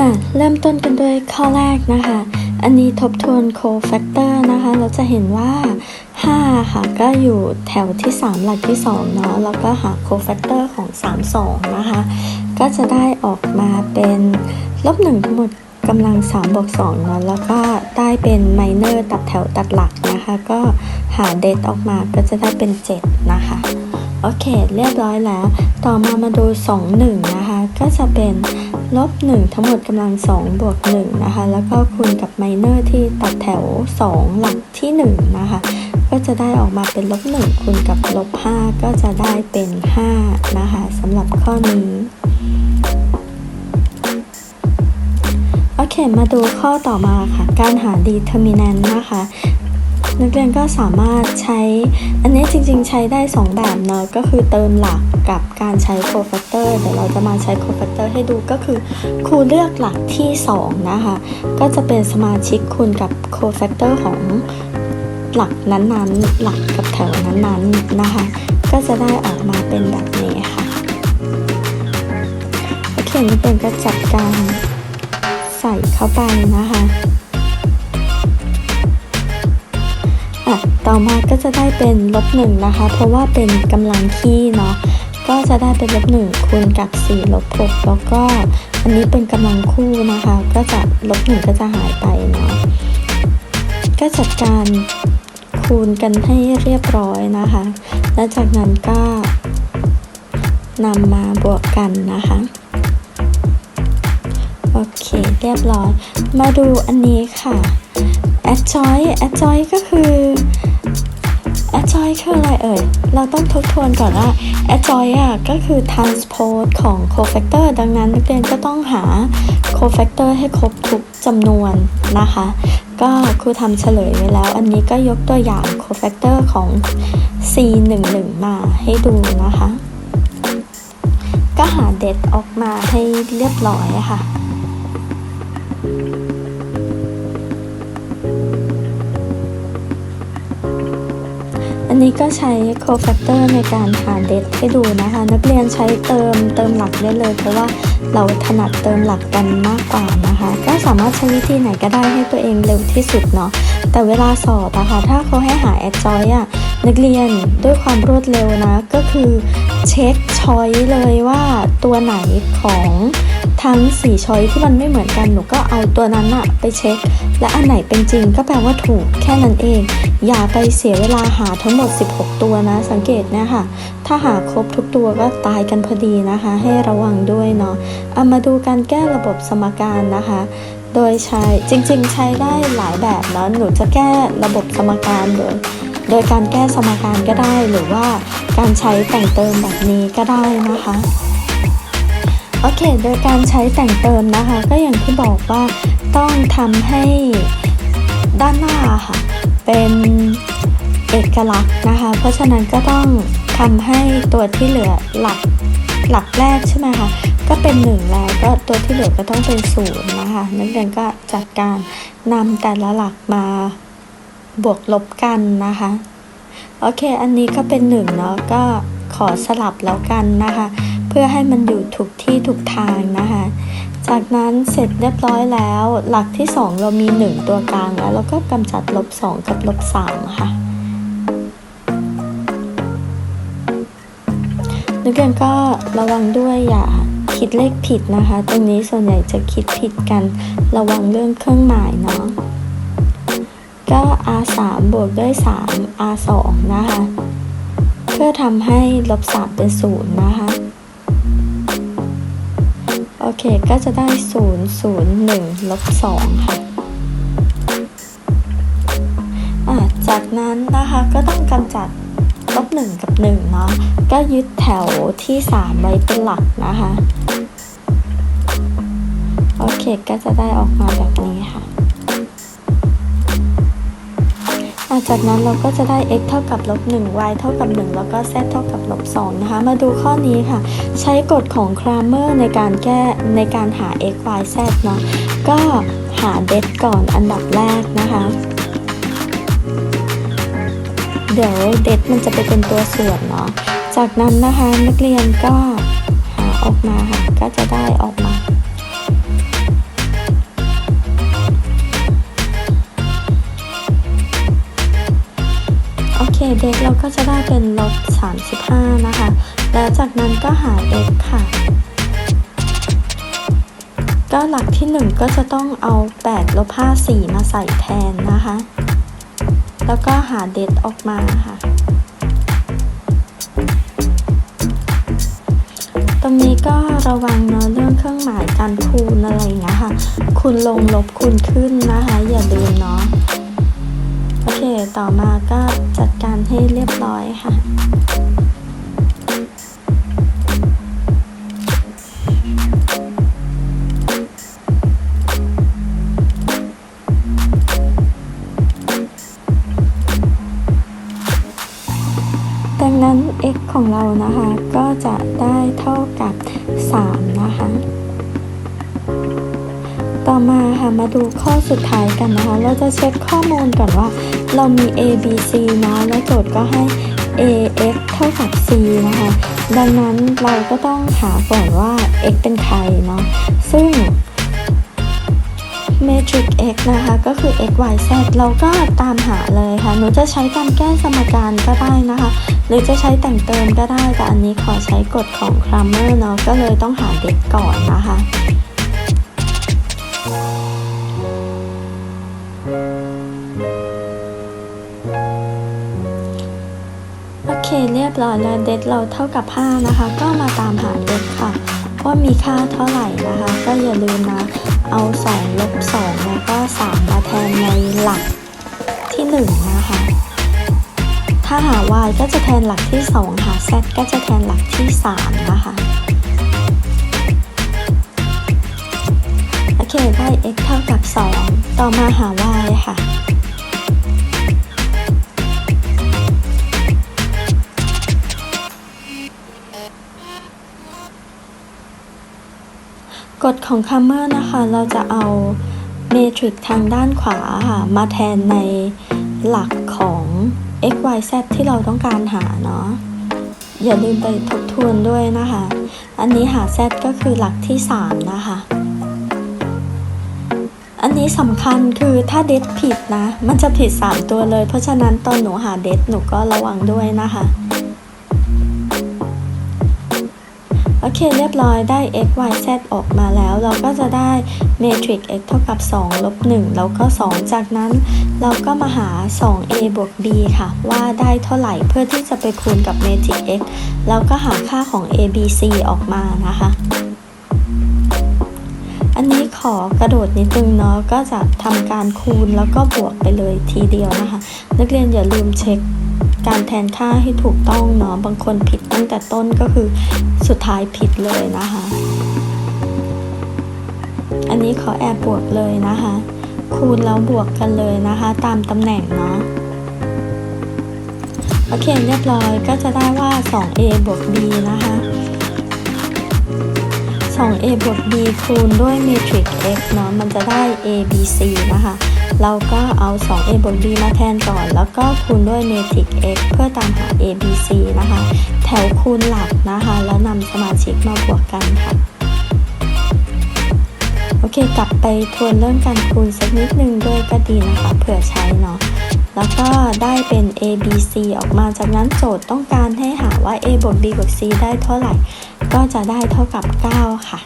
มาเริ่มต้นกันด้วยข้อแรกนะคะ อันนี้ทบทวนโคแฟกเตอร์นะคะ เราจะเห็นว่า 5 ค่ะ ก็อยู่แถวที่ 3 หลักที่ 2 เนาะ แล้วก็หาโคแฟกเตอร์ของ 3 2 นะคะ ก็จะได้ออกมาเป็นลบ1ทั้งหมดกำลัง3บวก2เนาะ แล้วก็ได้เป็นไมเนอร์ตัดแถวตัดหลักนะคะ ก็หาเดทออกมาก็จะได้เป็น 7 นะคะ โอเค เรียบร้อยแล้ว ต่อมามาดู 2 1 นะคะ ก็จะเป็นลบ 1 ทั้งหมดกำลัง 2 บวก 1 นะคะ แล้วก็คูณกับไมเนอร์ที่ตัดแถว 2 หลักที่ 1 นะคะ ก็จะได้ออกมาเป็นลบ 1 คูณกับลบ 5 ก็จะได้เป็น 5 นะคะสำหรับข้อนี้ โอเค มาดูข้อต่อมาค่ะ การหา determinant นะคะ นักเรียนก็สามารถใช้ อันนี้จริงๆ ใช้ได้ 2 แบบเนอะก็คือเติมหลักกับการใช้ cofactor เดี๋ยวเราจะมาใช้ cofactor ให้ดูก็คือครูเลือกหลักที่ 2 นะคะ ก็จะเป็นสมาชิกคูณกับ cofactor ของหลักนั้นๆ หลักกับแถวนั้นๆนะคะ ก็จะได้ออกมาเป็นแบบนี้ค่ะโอเคนักเรียนก็จัดการใส่เข้าไปนะคะ ต่อมาก็จะได้เป็นลบหนึ่งนะคะ เพราะว่าเป็นกำลังคี่เนาะก็จะได้เป็นลบหนึ่งคูณกับ4ลบ6แล้วก็อันนี้เป็นกำลังคู่นะคะ ก็จะลบหนึ่งก็จะหายไปเนาะก็จัดการคูณกันให้เรียบร้อยนะคะ แล้วจากนั้นก็นำมาบวกกันนะคะโอเคเรียบร้อย มาดูอันนี้ค่ะ a d j o i a d j o i ก็คือ a d j o i คืออะไรเอ่ย เราต้องทบทวนก่อนว่า a d j o i อะก็คือ transpose ของ cofactor ดังนั้นนักเรียนก็ต้องหา cofactor ให้ครบทุกจำนวนนะคะ ก็ครูทำเฉลยไว้แล้ว อันนี้ก็ยกตัวอย่าง cofactor ของ c11 มาให้ดูนะคะ ก็หาเด็ดออกมาให้เรียบร้อยค่ะ นี้ก็ใช้ cofactor ในการหาเด็ดให้ดูนะคะ นักเรียนใช้เติมเติมหลักได้เลย เพราะว่าเราถนัดเติมหลักกันมากกว่านะคะ ก็สามารถใช้วิธีไหนก็ได้ให้ตัวเองเร็วที่สุดเนาะแต่เวลาสอบอะคะ่ะถ้าเขาให้หา adjoint อะนักเรียนด้วยความรวดเร็วนะ ก็คือ เช็คช้อยเลยว่าตัวไหนของทั้ง4ช้อยที่มันไม่เหมือนกันหนูก็เอาตัวนั้นอะไปเช็ค และอันไหนเป็นจริงก็แปลว่าถูกแค่นั้นเอง อย่าไปเสียเวลาหาทั้งหมด 16 ตัวนะ สังเกตนะค่ะถ้าหาครบทุกตัวก็ตายกันพอดีนะคะ ให้ระวังด้วยเนาะเอามาดูการแก้ระบบสมการนะคะ โดยใช้จริงๆ ใช้ได้หลายแบบเนาะหนูจะแก้ระบบสมการโดย โดยการแก้สมการก็ได้หรือว่าการใช้แต่งเติมแบบนี้ก็ได้นะคะโอเค โดยการใช้แต่งเติมนะคะ ก็อย่างที่บอกว่าต้องทำให้ด้านหน้าค่ะ เป็นเอกลักษณ์นะคะ เพราะฉะนั้นก็ต้องทำให้ตัวที่เหลือหลักหลักแรกใช่ไหมคะก็เป็นหนึ่งแล้วก็ตัวที่เหลือก็ต้องเป็นศูนย์นะคะนักเรียนก็จัดการนำแต่ละหลักมา บวกลบกันนะคะ โอเค อันนี้ก็เป็นหนึ่งเนาะก็ขอสลับแล้วกันนะคะ เพื่อให้มันอยู่ถูกที่ถูกทางนะคะ จากนั้นเสร็จเรียบร้อยแล้ว หลักที่ 2 เรามี 1 ตัวกลางแล้วเราก็กำจัดลบ 2 กับลบ3ค่ะนักเรียนก็ระวังด้วยอย่าคิดเลขผิดนะคะ ตรงนี้ส่วนใหญ่จะคิดผิดกันระวังเรื่องเครื่องหมายเนาะ ก็ r 3บวกด้วย 3 r 2นะคะ เพื่อทำให้ลบ 3 เป็น 0 นะคะ โอเค ก็จะได้ 0 0 1 ลบ 2 ค่ะอะจากนั้นนะคะก็ต้องกำจัดลบ 1 กับ 1 เนาะ ก็ยึดแถวที่ 3 ไว้เป็นหลักนะคะ โอเค ก็จะได้ออกมาแบบนี้ค่ะ จากนั้นเราก็จะได้ x เท่ากับลบ1 y เท่ากับ 1 แล้วก็ z เท่ากับลบ2นะคะ มาดูข้อนี้ค่ะ ใช้กฎของครามเมอร์ในการแก้ในการหา x y z เนาะก็หาเดทก่อนอันดับแรกนะคะ เดี๋ยวเดทมันจะไปเป็นตัวส่วนเนาะจากนั้นนะคะนักเรียนก็หาออกมาค่ะก็จะได้ออกมา เด็กเราก็จะได้เป็นลบ 35 นะคะ แล้วจากนั้นก็หา x ค่ะ ก็หลักที่ 1 ก็จะต้องเอา8ลบ5 4 มาใส่แทนนะคะ แล้วก็หาเดทออกมาค่ะ ตรงนี้ก็ระวังเนาะเรื่องเครื่องหมายการคูณอะไรอย่างเงี้ยค่ะ คูณลงลบคูณขึ้นนะคะ อย่าลืมเนาะโอเค ต่อมาก็จัดการ ค่ะดังนั้น x ของเรานะคะก็จะได้เท่ากับ 3 นะคะ ต่อมาค่ะมาดูข้อสุดท้ายกันนะคะ เราจะเช็คข้อมูลก่อนว่า เรามี a b c เนาะแล้วโจทย์ก็ให้ a x เท่ากับ c นะคะ ดังนั้นเราก็ต้องหาก่อนว่า x เป็นใครเนาะ ซึ่ง matrix x นะคะ ก็คือ x y z เราก็ตามหาเลยค่ะ หนูจะใช้การแก้สมการก็ได้นะคะ หรือจะใช้แต่งเติมก็ได้ แต่อันนี้ขอใช้กฎของ Cramer เนาะ ก็เลยต้องหาเด็กก่อนนะคะ เรียบร้อยแล้วเดทเราเท่ากับ 5 นะคะ ก็มาตามหาเดทค่ะ ว่ามีค่าเท่าไหร่นะคะ ก็อย่าลืมนะ เอา2ลบ2แล้วก็ 3 มาแทนในหลักที่ 1 นะคะ ถ้าหา y ก็จะแทนหลักที่ 2 หา z ก็จะแทนหลักที่ 3 นะคะโอเคได้ x เท่ากับ 2 ต่อมาหา y ค่ะ กฎของ Cramer นะคะ เราจะเอาเมทริกทางด้านขวาค่ะมาแทนในหลักของ x y z ที่เราต้องการหาเนาะ อย่าลืมไปทบทวนด้วยนะคะ อันนี้หา z ก็คือหลักที่ 3 นะคะ อันนี้สำคัญคือถ้าเดทผิดนะ มันจะผิด 3 ตัวเลย เพราะฉะนั้นตอนหนูหาเดทหนูก็ระวังด้วยนะคะ เคเรียบร้อยได้ x y z ออกมาแล้ว เราก็จะได้ matrix x เท่ากับ 2 ลบ 1 แล้วก็ 2 จากนั้น เราก็มาหา 2a บวก b ค่ะ ว่าได้เท่าไหร่เพื่อที่จะไปคูณกับ matrix x แล้วก็หาค่าของ a b c ออกมานะคะ อันนี้ขอกระโดดนิดนึงเนาะก็จะทำการคูณแล้วก็บวกไปเลยทีเดียวนะคะ นักเรียนอย่าลืมเช็ค การแทนค่าให้ถูกต้องเนาะบางคนผิดตั้งแต่ต้นก็คือสุดท้ายผิดเลยนะคะ อันนี้ขอแอบบวกเลยนะคะ คูณแล้วบวกกันเลยนะคะ ตามตำแหน่งเนาะโอเคเรียบร้อยก็จะได้ว่า 2a บวก b นะคะ 2a บวก b คูณด้วย matrix x เนาะมันจะได้ a b c นะคะ เราก็เอา 2a บวก b มาแทนก่อน แล้วก็คูณด้วย matrix x เพื่อตามหา a b c นะคะ แถวคูณหลักนะคะ แล้วนำสมาชิกมาบวกกันค่ะ โอเค กลับไปทวนเรื่องการคูณสักนิดนึงด้วยก็ดีนะคะ เผื่อใช้เนาะแล้วก็ได้เป็น a b c ออกมาจากนั้นโจทย์ต้องการให้หาว่า a บวก b บวก c ได้เท่าไหร่ ก็จะได้เท่ากับ 9 ค่ะ